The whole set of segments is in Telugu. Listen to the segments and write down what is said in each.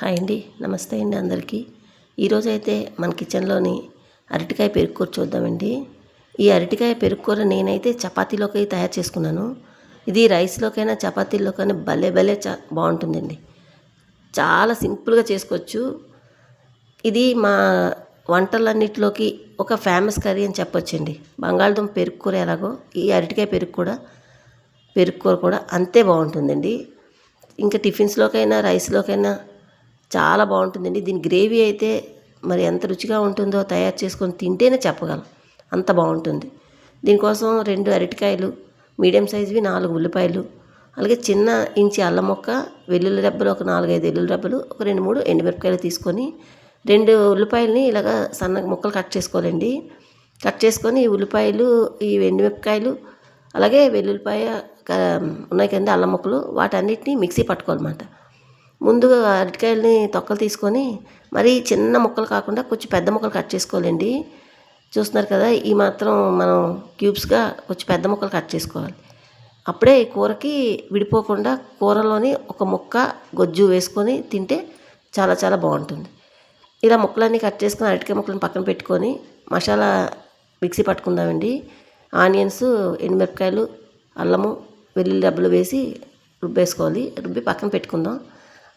హాయ్ అండి నమస్తే అండి అందరికీ. ఈరోజు అయితే మన కిచెన్లోని అరటికాయ పెరుగుకూర చూద్దామండి. ఈ అరటికాయ పెరుగుకూర నేనైతే చపాతీలోకి తయారు చేసుకున్నాను. ఇది రైస్లోకైనా చపాతీలోకైనా భలే భలే చా బాగుంటుందండి. చాలా సింపుల్గా చేసుకోవచ్చు. ఇది మా వంటలన్నిటిలోకి ఒక ఫేమస్ కర్రీ అని చెప్పొచ్చండి. బంగాళదుంప పెరుగు కూర ఎలాగో ఈ అరటికాయ పెరుగు కూడా పెరుగు కూర కూడా అంతే బాగుంటుందండి. ఇంకా టిఫిన్స్లోకైనా రైస్లోకైనా చాలా బాగుంటుందండి. దీని గ్రేవీ అయితే మరి ఎంత రుచిగా ఉంటుందో తయారు చేసుకొని తింటేనే చెప్పగలం. అంత బాగుంటుంది. దీనికోసం రెండు అరటికాయలు మీడియం సైజువి నాలుగు ఉల్లిపాయలు అలాగే చిన్న ఇంచి అల్లం మొక్క వెల్లుల్లి రెబ్బలు ఒక నాలుగైదు వెల్లుల్లి రెబ్బలు ఒక రెండు మూడు ఎండుమిరపకాయలు తీసుకొని రెండు ఉల్లిపాయలని ఇలాగ సన్న ముక్కలు కట్ చేసుకోవాలండి. కట్ చేసుకొని ఈ ఉల్లిపాయలు ఈ ఎండుమిరపకాయలు అలాగే వెల్లుల్లిపాయ క- ఉన్నాయి కదండి అల్లం ముక్కలు వాటన్నిటిని మిక్సీ పట్టుకోవాలన్నమాట. ముందుగా అరటికాయలని తొక్కలు తీసుకొని మరి చిన్న ముక్కలు కాకుండా కొంచెం పెద్ద ముక్కలు కట్ చేసుకోవాలండి. చూస్తున్నారు కదా ఈ మాత్రం మనం క్యూబ్స్గా కొంచెం పెద్ద ముక్కలు కట్ చేసుకోవాలి. అప్పుడే ఈ కూరకి విడిపోకుండా కూరలోని ఒక ముక్క గొజ్జు వేసుకొని తింటే చాలా చాలా బాగుంటుంది. ఇలా ముక్కలన్నీ కట్ చేసుకుని అరటికాయ ముక్కలను పక్కన పెట్టుకొని మసాలా మిక్సీ పట్టుకుందామండి. ఆనియన్స్ ఎండుమిరపకాయలు అల్లము వెల్లుల్లి డబ్బులు వేసి రుబ్బేసుకోవాలి. రుబ్బి పక్కన పెట్టుకుందాం.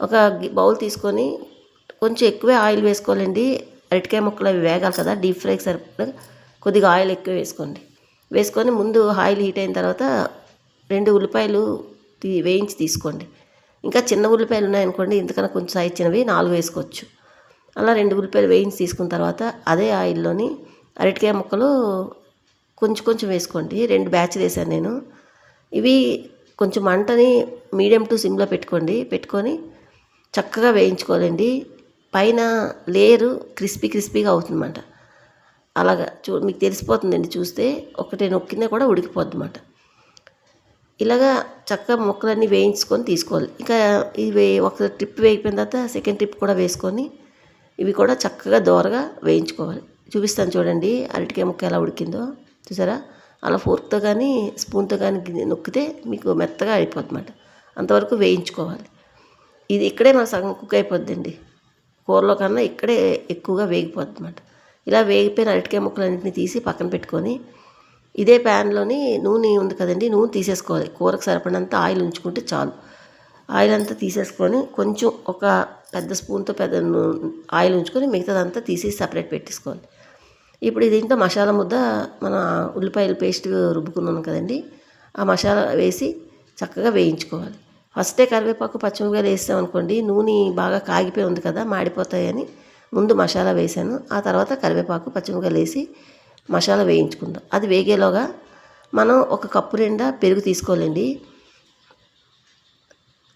ఒక బౌల్ తీసుకొని కొంచెం ఎక్కువే ఆయిల్ వేసుకోవాలండి. అరటికాయ ముక్కలు అవి వేగాలి కదా డీప్ ఫ్రైకి సరిపడా కొద్దిగా ఆయిల్ ఎక్కువ వేసుకోండి. వేసుకొని ముందు ఆయిల్ హీట్ అయిన తర్వాత రెండు ఉల్లిపాయలు తీ వేయించి తీసుకోండి. ఇంకా చిన్న ఉల్లిపాయలు ఉన్నాయనుకోండి ఇంతకన్నా కొంచెం సైజ్ చిన్నవి నాలుగు వేసుకోవచ్చు. అలా రెండు ఉల్లిపాయలు వేయించి తీసుకున్న తర్వాత అదే ఆయిల్లోని అరటికాయ ముక్కలు కొంచెం కొంచెం వేసుకోండి. రెండు బ్యాచ్ వేసాను నేను. ఇవి కొంచెం మంటని మీడియం టు సిమ్లో పెట్టుకోండి. పెట్టుకొని చక్కగా వేయించుకోవాలండి. పైన లేయరు క్రిస్పీ క్రిస్పీగా అవుతుందన్నమాట. అలాగా చూ మీకు తెలిసిపోతుందండి చూస్తే. ఒకటి నొక్కినా కూడా ఉడికిపోద్ది అనమాట ఇలాగా చక్కగా ముక్కలన్నీ వేయించుకొని తీసుకోవాలి. ఇంకా ఇవి ఒక ట్రిప్ వేయిపోయిన తర్వాత సెకండ్ ట్రిప్ కూడా వేసుకొని ఇవి కూడా చక్కగా దోరగా వేయించుకోవాలి. చూపిస్తాను చూడండి అరటికాయ ముక్క ఎలా ఉడికిందో. చూసారా? అలా ఫోర్క్తో కానీ స్పూన్తో కానీ నొక్కితే మీకు మెత్తగా అయిపోద్ది అన్నమాట అంతవరకు వేయించుకోవాలి. ఇది ఇక్కడే మన సగం కుక్ అయిపోద్దండి. కూరలో కన్నా ఇక్కడే ఎక్కువగా వేగిపోద్ది అన్నమాట ఇలా వేగిపోయిన అరటికాయ ముక్కలన్నింటినీ తీసి పక్కన పెట్టుకొని ఇదే ప్యాన్లోని నూనె ఉంది కదండి నూనె తీసేసుకోవాలి. కూరకు సరిపడినంత ఆయిల్ ఉంచుకుంటే చాలు. ఆయిల్ అంతా తీసేసుకొని కొంచెం ఒక పెద్ద స్పూన్తో పెద్ద ఆయిల్ ఉంచుకొని మిగతాదంతా తీసి సపరేట్ పెట్టేసుకోవాలి. ఇప్పుడు దీంట్లో మసాలా ముద్ద మన ఉల్లిపాయల పేస్ట్ రుబ్బుకున్నాం కదండి ఆ మసాలా వేసి చక్కగా వేయించుకోవాలి. ఫస్టే కరివేపాకు పచ్చిమిరపకాయలు వేస్తాం అనుకోండి నూనె బాగా కాగిపోయి ఉంది కదా మాడిపోతాయని ముందు మసాలా వేసాను. ఆ తర్వాత కరివేపాకు పచ్చిమిరపకాయలు వేసి మసాలా వేయించుకుందాం. అది వేగేలోగా మనం ఒక కప్పు నిండా పెరుగు తీసుకోవాలండి.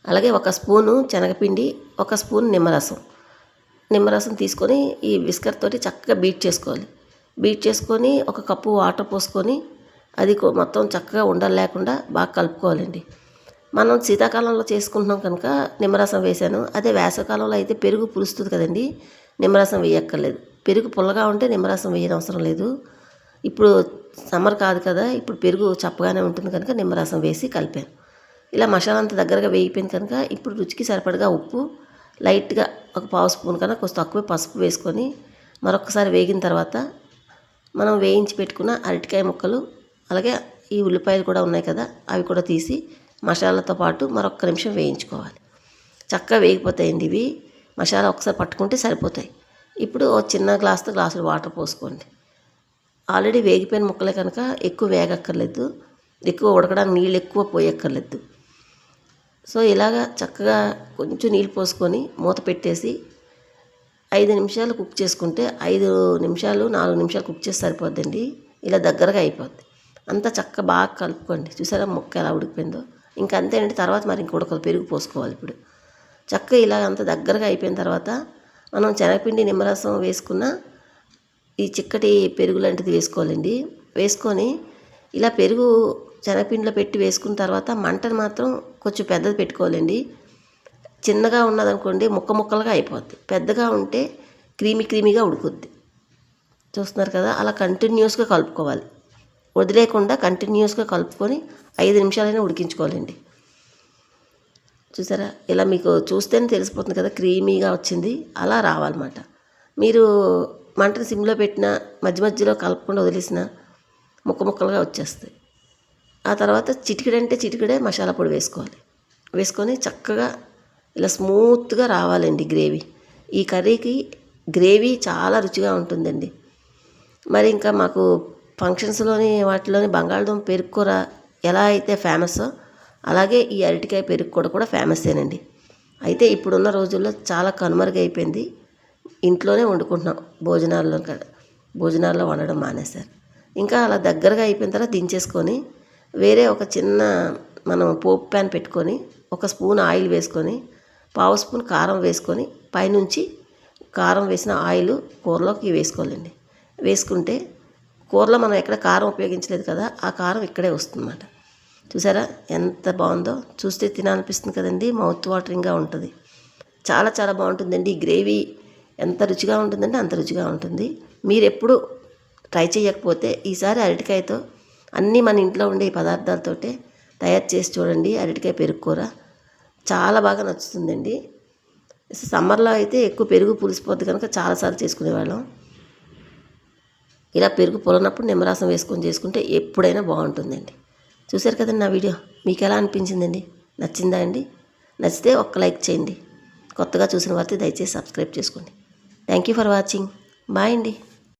అలాగే ఒక స్పూను శనగపిండి ఒక స్పూన్ నిమ్మరసం. నిమ్మరసం తీసుకొని ఈ విస్కర్ తోటి చక్కగా బీట్ చేసుకోవాలి. బీట్ చేసుకొని ఒక కప్పు వాటర్ పోసుకొని అది మొత్తం చక్కగా ఉండలేకుండా బాగా కలుపుకోవాలండి. మనం శీతాకాలంలో చేసుకుంటున్నాం కనుక నిమ్మరసం వేసాను అదే వేసవకాలంలో అయితే పెరుగు పులుస్తుంది కదండి నిమ్మరసం వేయక్కర్లేదు. పెరుగు పుల్లగా ఉంటే నిమ్మరసం వేయని అవసరం లేదు. ఇప్పుడు సమ్మర్ కాదు కదా ఇప్పుడు పెరుగు చప్పగానే ఉంటుంది కనుక నిమ్మరసం వేసి కలిపాను. ఇలా మసాలా అంత దగ్గరగా వేయిపోయింది కనుక ఇప్పుడు రుచికి సరిపడగా ఉప్పు లైట్గా ఒక పావు స్పూన్ కన్నా కొంచెం తక్కువ పసుపు వేసుకొని మరొకసారి వేగిన తర్వాత మనం వేయించి పెట్టుకున్న అరటికాయ ముక్కలు అలాగే ఈ ఉల్లిపాయలు కూడా ఉన్నాయి కదా అవి కూడా తీసి మసాలాతో పాటు మరొక నిమిషం వేయించుకోవాలి. చక్కగా వేగిపోతాయండి ఇవి. మసాలా ఒకసారి పట్టుకుంటే సరిపోతాయి. ఇప్పుడు ఓ చిన్న గ్లాస్తో గ్లాసులు వాటర్ పోసుకోండి. ఆల్రెడీ వేగిపోయిన ముక్కలే కనుక ఎక్కువ వేగక్కర్లేదు. ఎక్కువ ఉడకడానికి నీళ్ళు ఎక్కువ పోయక్కర్లేదు. సో ఇలాగా చక్కగా కొంచెం నీళ్ళు పోసుకొని మూత పెట్టేసి ఐదు నిమిషాలు కుక్ చేసుకుంటే ఐదు నిమిషాలు నాలుగు నిమిషాలు కుక్ చేసి సరిపోద్దండి. ఇలా దగ్గరగా అయిపోద్ది. అంతా చక్కగా బాగా కలుపుకోండి. చూసారా ముక్క ఎలా ఉడికిపోయిందో? ఇంకా అంతేనండి తర్వాత మరి ఇంక పెరుగు పోసుకోవాలి ఇప్పుడు. చక్కగా ఇలా అంత దగ్గరగా అయిపోయిన తర్వాత మనం శనగపిండి నిమ్మరసం వేసుకున్న ఈ చిక్కటి పెరుగు లాంటిది వేసుకోవాలండి. వేసుకొని ఇలా పెరుగు శనగపిండిలో పెట్టి వేసుకున్న తర్వాత మంటను మాత్రం కొంచెం పెద్దది పెట్టుకోవాలండి. చిన్నగా ఉన్నదనుకోండి ముక్క ముక్కలుగా అయిపోద్ది. పెద్దగా ఉంటే క్రీమీ క్రీమీగా ఉడుకుద్ది. చూస్తున్నారు కదా? అలా కంటిన్యూస్గా కలుపుకోవాలి. వదిలేకుండా కంటిన్యూస్గా కలుపుకొని ఐదు నిమిషాలైనా ఉడికించుకోవాలండి. చూసారా? ఇలా మీకు చూస్తేనే తెలిసిపోతుంది కదా క్రీమీగా వచ్చింది అలా రావాలన్నమాట. మీరు మంటను సిమ్లో పెట్టిన మధ్య మధ్యలో కలపకుండా వదిలేసిన ముక్క ముక్కలుగా వచ్చేస్తాయి. ఆ తర్వాత చిటికడంటే చిటికడే మసాలా పొడి వేసుకోవాలి. వేసుకొని చక్కగా ఇలా స్మూత్గా రావాలండి గ్రేవీ. ఈ కర్రీకి గ్రేవీ చాలా రుచిగా ఉంటుందండి. మరి ఇంకా మాకు ఫంక్షన్స్లోని వాటిలోని బంగాళదుంప పెరుగు కూర ఎలా అయితే ఫేమస్సో అలాగే ఈ అరటికాయ పెరుగు కూర కూడా ఫేమస్సేనండి అయితే ఇప్పుడున్న రోజుల్లో చాలా కనుమరుగైపోయింది. ఇంట్లోనే వండుకుంటున్నాం భోజనాల్లో భోజనాల్లో వండడం మానేశారు. ఇంకా అలా దగ్గరగా అయిపోయిన తర్వాత దించేసుకొని వేరే ఒక చిన్న మనం పోపు ప్యాన్ పెట్టుకొని ఒక స్పూన్ ఆయిల్ వేసుకొని పావు స్పూన్ కారం వేసుకొని పైనుంచి కారం వేసిన ఆయిల్ కూరలోకి వేసుకోవాలండి. వేసుకుంటే కూరలో మనం ఎక్కడ కారం ఉపయోగించలేదు కదా ఆ కారం ఇక్కడే వస్తుందన్నమాట. చూసారా? ఎంత బాగుందో. చూస్తే తినాలనిపిస్తుంది కదండి. మౌత్ వాటరింగ్గా ఉంటుంది. చాలా చాలా బాగుంటుందండి. ఈ గ్రేవీ ఎంత రుచిగా ఉంటుందంటే అంత రుచిగా ఉంటుంది. మీరు ఎప్పుడు ట్రై చేయకపోతే ఈసారి అరటికాయతో అన్నీ మన ఇంట్లో ఉండే ఈ పదార్థాలతోటే తయారు చేసి చూడండి. అరటికాయ పెరుగు కూర చాలా బాగా నచ్చుతుందండి. సమ్మర్లో అయితే ఎక్కువ పెరుగు పులిసిపోద్ది కనుక చాలాసార్లు చేసుకునేవాళ్ళం. ఇలా పెరుగు పొలనప్పుడు నిమ్మరసం వేసుకొని చేసుకుంటే ఎప్పుడైనా బాగుంటుందండి. చూశారు కదండి నా వీడియో? మీకు ఎలా అనిపించిందండి? నచ్చిందా అండి? నచ్చితే ఒక్క లైక్ చేయండి. కొత్తగా చూసిన వారితో దయచేసి సబ్స్క్రైబ్ చేసుకోండి. Thank you for watching bye అండి.